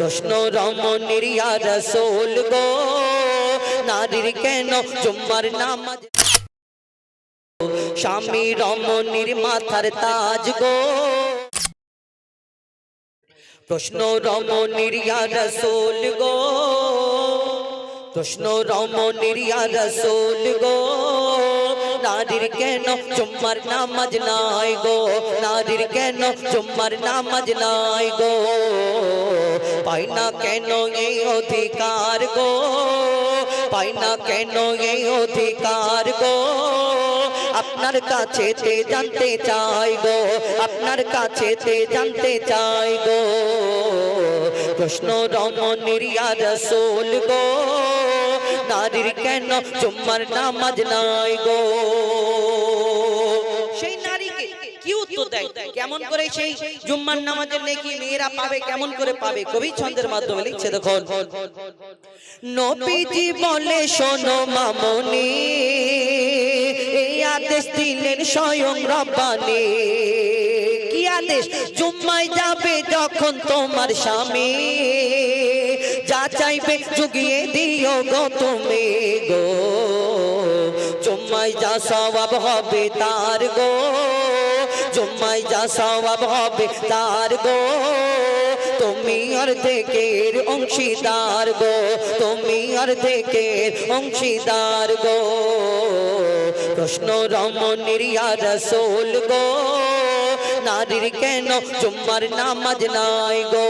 প্রশ্ন রমণীর ইয়া রসোল গো। নারীর কেন জুম্মার নামাজ? স্বামী রমণীর মাথার তাজ গো। প্রশ্ন রমণীর ইয়া রসোল গো। প্রশ্ন রমণীর ইয়া রসোল গো। নারীর কেন জুম্মার নামাজ নাই গো? নারীর কেন জুম্মার নামাজ নাই গো? পাই না কেন এই অধিকার গো? পাই না কেন এই অধিকার গো? আপনার কাছে তে জানতে চাই গো, আপনার কাছে তে জানতে চাই গো। প্রশ্ন রমণীর ইয়া রসোল গো। নারীর কেন জুম্মার নামাজ নাই গো? সেই নারীকে কি উত্তর দেয়? কেমন করে সেই জুম্মার নামাজের নেকি মেয়েরা পাবে, কেমন করে পাবে? কবি ছন্দের মাধ্যমে লিখছে, দেখুন। নবীজি বলে, শোনো মামনি, এই আদেশ দিলেন স্বয়ং রব্বানি। আদেশ জুম্মায় যাবে যখন তোমার স্বামী। যা চাইবে জুগিয়ে দিও গো তুমি গো। জুম্মায় যা সওয়াব হবে তার গো। জুম্মায় যা সওয়াব হবে তার গো। তুমি অর্ধেকের অংশীদার গো। তুমি অর্ধেকের অংশীদার গো। প্রশ্ন রমণীর রসোল গো। নারীর কেন জুম্মার নামাজ নাই গো।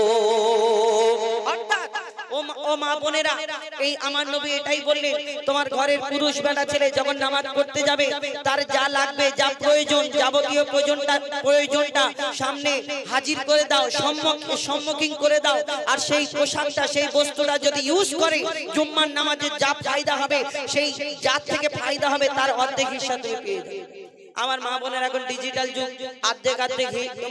পড়তে যাবে, তার যা লাগবে প্রয়োজন, যাবতীয় প্রয়োজনটা সামনে হাজির করে দাও, সম্মুখ- সম্মুখীন করে দাও। আর সেই সেই বস্তুটা যদি ইউজ করে, জুম্মার নামাজের যা ফায়দা হবে, সেই যার থেকে ফায়দা হবে, তার অর্ধেক হিসাব আমার মা বোনের এখন ডিজিটাল যুগ। আর্ধেক আর্ধেক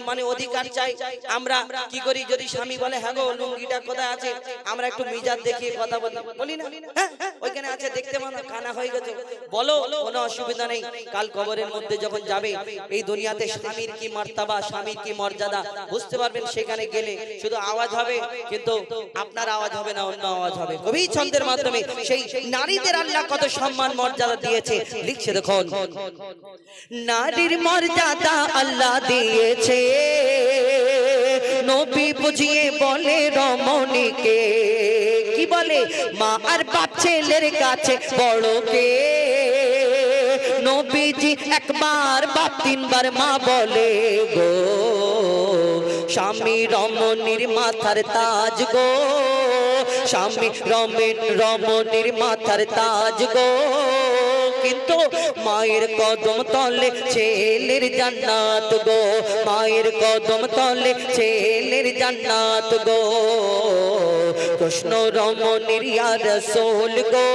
মানে অধিকার চাই। আমরা কি করি যদি স্বামী বলে হ্যাঁ গো লুঙ্গিটা কোথায় আছে? আমরা একটু মিজাজ দেখিয়ে কথা বলি। বলি না? হ্যাঁ, ওইখানে আছে দেখতে পাবো কানা হয়ে গেছে। বলো, কোনো অসুবিধা নেই। কাল কবরের মধ্যে যখন যাবে, এই দুনিয়াতে স্বামীর কি মর্তাবা, স্বামীর কি মর্যাদা, বুঝতে পারবেন সেখানে গেলে শুধু আওয়াজ হবে, কিন্তু আপনার আওয়াজ হবে না, অন্য আওয়াজ হবে। কবি ছন্দের মাধ্যমে সেই নারীদের আল্লাহ কত সম্মান, মর্যাদা দিয়েছে। লিখছে দেখুন, নারীর মর্যাদা আল্লাহ দিয়েছে। নবী বুঝিয়ে বলে রমণীকে। কি বলে? মা আর বাপ ছেলের কাছে বড়কে নবীজি একবার বা তিনবার মা বলে, গো, স্বামী রমণীর মাথার তাজ গো, স্বামী রমেন রমণীর মাথার তাজ গো, কিন্তু মায়ের কদম তলে ছেলের জান্নাত গো, মায়ের কদম তলে ছেলের জান্নাত গো, কৃষ্ণ রমণীর ইয়া রসোল গো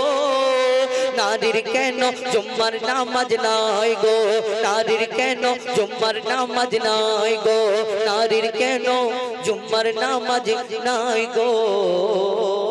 নারীর কেন জুম্মার নামাজ নাই গো? নারীর কেন জুম্মার নামাজ নাই গো? নারীর কেন জুম্মার নামাজ নাই গো?